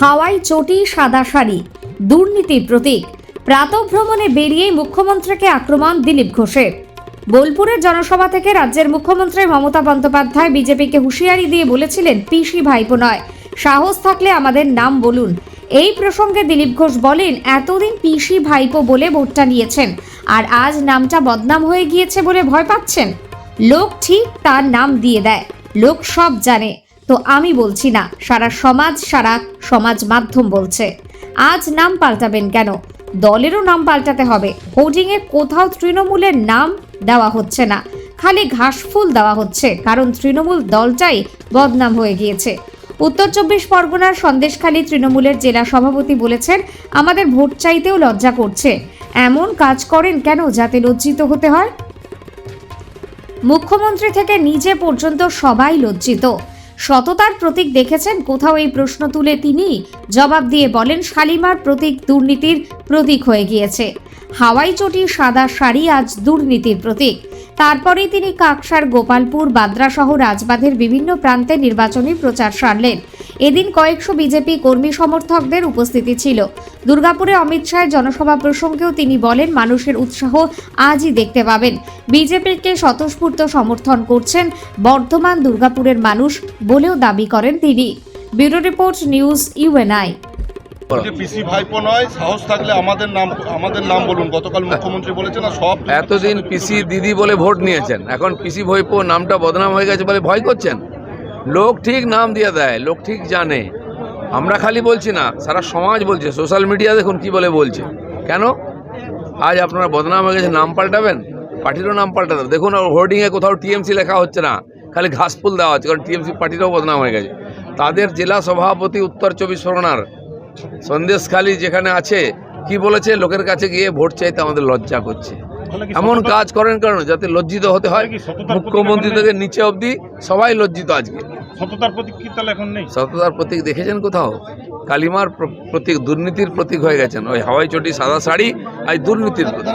হাওয়াই চটি সাদা শাড়ি। দুর্নীতির প্রতীক। প্রাতভ্রমণে বেরিয়েই মুখ্যমন্ত্রীকে আক্রমণ দিলীপ ঘোষের। বোলপুরের জনসভা থেকে রাজ্যের মুখ্যমন্ত্রী মমতা বন্দ্যোপাধ্যায় বিজেপিকে হুঁশিয়ারি দিয়ে বলেছিলেন, পিসি ভাইপো নয়, সাহস থাকলে আমাদের নাম বলুন। এই প্রসঙ্গে দিলীপ ঘোষ বলেন, এতদিন পিসি ভাইপো বলে ভোটটা নিয়েছেন, আর আজ নামটা বদনাম হয়ে গিয়েছে বলে ভয় পাচ্ছেন? লোক ঠিক তার নাম দিয়ে দেয়। লোক সব জানে। তো আমি বলছি না, সারা সমাজ সারা সমাজ মাধ্যম বলছে। আজ নাম পাল্টাবেন কেন? দলেরও নাম পাল্টাতে হবে। হোর্ডিংয়ে কোথাও তৃণমূলের নাম দেওয়া হচ্ছে না। খালি ঘাসফুল দেওয়া হচ্ছে, কারণ তৃণমূল দলটাই বদনাম হয়ে গিয়েছে। উত্তর চব্বিশ পরগনার সন্দেশখালী তৃণমূলের জেলা সভাপতি বলেছেন, আমাদের ভোট চাইতেও লজ্জা করছে। এমন কাজ করেন কেন যাতে লজ্জিত হতে হয়? মুখ্যমন্ত্রী থেকে নিজে পর্যন্ত সবাই লজ্জিত। সততার প্রতীক দেখেছেন, কোথাও এই প্রশ্ন তুলে তিনি জবাব দিয়ে বলেন, শালিমার প্রতীক দুর্নীতির প্রতীক হয়ে গিয়েছে। হাওয়াই চটি সাদা শাড়ি আজ দুর্নীতির প্রতীক। তারপরেই তিনি কাকসার গোপালপুর বাদ্রা সহ রাজবাঁধের বিভিন্ন প্রান্তে নির্বাচনী প্রচার সারলেন। এদিন কয়েকশো বিজেপি কর্মী সমর্থকদের উপস্থিতি ছিল। দুর্গাপুরে অমিত শাহের জনসভা প্রসঙ্গেও তিনি বলেন, মানুষের উৎসাহ আজই দেখতে পাবেন। বিজেপিকে স্বতঃস্ফূর্ত সমর্থন করছেন বর্ধমান দুর্গাপুরের মানুষ বলেও দাবি করেন তিনি। ব্যুরো রিপোর্ট নিউজ ইউএনআই যে পিসি ভাইপো নয় সাহস থাকলে আমাদের নাম আমাদের নাম বলুন। গতকাল মুখ্যমন্ত্রী বলেছেন না সব এতদিন পিসি দিদি বলে ভোট নিয়েছেন। এখন পিসি ভৈপো নামটা বদনাম হয়ে গেছে বলে ভয় করছেন? লোক ঠিক নাম দিয়ে দেয় লোক ঠিক জানে। আমরা খালি বলছি না সারা সমাজ বলছে। সোশ্যাল মিডিয়া দেখুন কি বলে বলছে। কেন? আজ আপনারা বদনাম হয়ে গেছে নাম পাল্টাবেন? পার্টিরও নাম পাল্টাতে। দেখুন হোর্ডিংয়ে কোথাও টিএমসি লেখা হচ্ছে না। খালি ঘাসফুল দেওয়া হচ্ছে কারণ টিএমসি পার্টিরও বদনাম হয়ে গেছে। তাদের জেলা সভাপতি উত্তর চব্বিশ পরগনার সন্দেশখালী যেখানে আছে কি বলেছে? লোকের কাছে গিয়ে ভোট চাইতে আমাদের লজ্জা করছে। এমন কাজ করেন কারণ যাতে লজ্জিত হতে হয়। মুখ্যমন্ত্রী থেকে নিচে অবধি সবাই লজ্জিত আজকে। সততার প্রতীক কি তাহলে এখন নেই? সততার প্রতীক দেখেছেন কোথাও? কালিমার প্রতীক দুর্নীতির প্রতীক হয়ে গেছেন। ওই হাওয়াই চটি সাদা শাড়ি আর দুর্নীতির প্রতীক।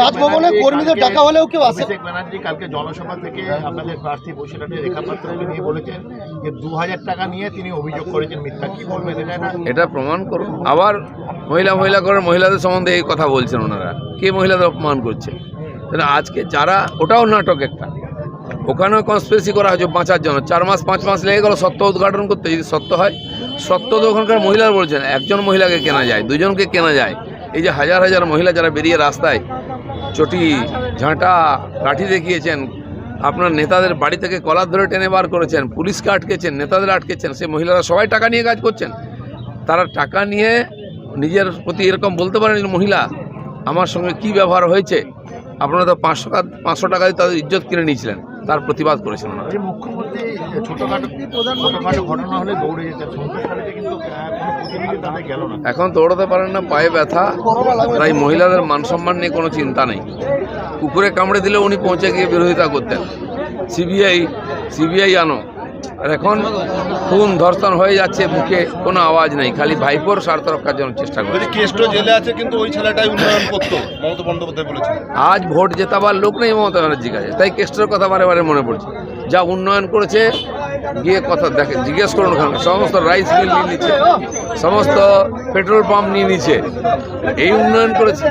রাজভবনে কর্মীদের ডাকা হলেও কেউ আসে। অভিষেক ব্যানার্জি কালকে জনসভা থেকে আপনাদের প্রার্থী বসিরহাটের রেখা পাত্রকে নিয়ে বলেছেন যে দু হাজার টাকা নিয়ে তিনি অভিযোগ করেছেন মিথ্যা। কি বলবেন এটা এটা প্রমাণ করুন। আবার মহিলা মহিলা করে মহিলাদের সম্বন্ধে এই কথা বলছেন ওনারা। কে মহিলাদের অপমান করছে? তাহলে আজকে যারা ওটাও নাটক একটা। ওখানেও কনস্পিরেসি করা হয়েছে বাঁচার জন্য। চার মাস, পাঁচ মাস লেগে গেল সত্য উদ্ঘাটন করতে, যদি সত্য হয়। সত্য তো ওখানকার মহিলারা বলছেন, একজন মহিলাকে কেনা যায়, দুজনকে কেনা যায়। এই যে হাজার হাজার মহিলা যারা বেরিয়ে রাস্তায় চটি, ঝাঁটা, লাঠি দেখিয়েছেন, আপনার নেতাদের বাড়ি থেকে কলার ধরে টেনে বার করেছেন, পুলিশকে আটকেছেন, নেতাদের আটকেছেন সে মহিলারা সবাই টাকা নিয়ে কাজ করছেন। তারা টাকা নিয়ে নিজের প্রতি এরকম বলতে পারেন মহিলা, আমার সঙ্গে কি ব্যবহার হয়েছে? আপনারা তো পাঁচশো পাঁচশো টাকা দিয়ে তাদের ইজ্জত কিনে নিয়েছিলেন। তার প্রতিবাদ করেছেন ওনারা। না। এখন দৌড়াতে পারেন না পায়ে ব্যথা তাই মহিলাদের মান সম্মান নিয়ে কোনো চিন্তা নেই। কুকুরে কামড়ে দিলে উনি পৌঁছে গিয়ে বিরোধিতা করতেন। সিবিআই সিবিআই আনো। আর এখন খুন ধর্ষণ হয়ে যাচ্ছে মুখে কোনো আওয়াজ নেই খালি ভাইপোর স্বার্থ রক্ষার জন্য চেষ্টা করে যদি কেষ্ট জেলে আছে কিন্তু ওই ছেলেটাই উন্নয়ন করতো মমতা বন্দ্যোপাধ্যায় বলেছেন। আজ ভোট জেতাবার লোক নেই মমতা ব্যানার্জির কাছে তাই কেস্টের কথা বারে বারে মনে পড়ছে। যা উন্নয়ন করেছে গিয়ে কথা দেখে জিজ্ঞেস করুন ওখানে সমস্ত রাইস মিল নিয়ে নিচ্ছে সমস্ত পেট্রোল পাম্প নিয়ে নিচ্ছে এই উন্নয়ন করেছে।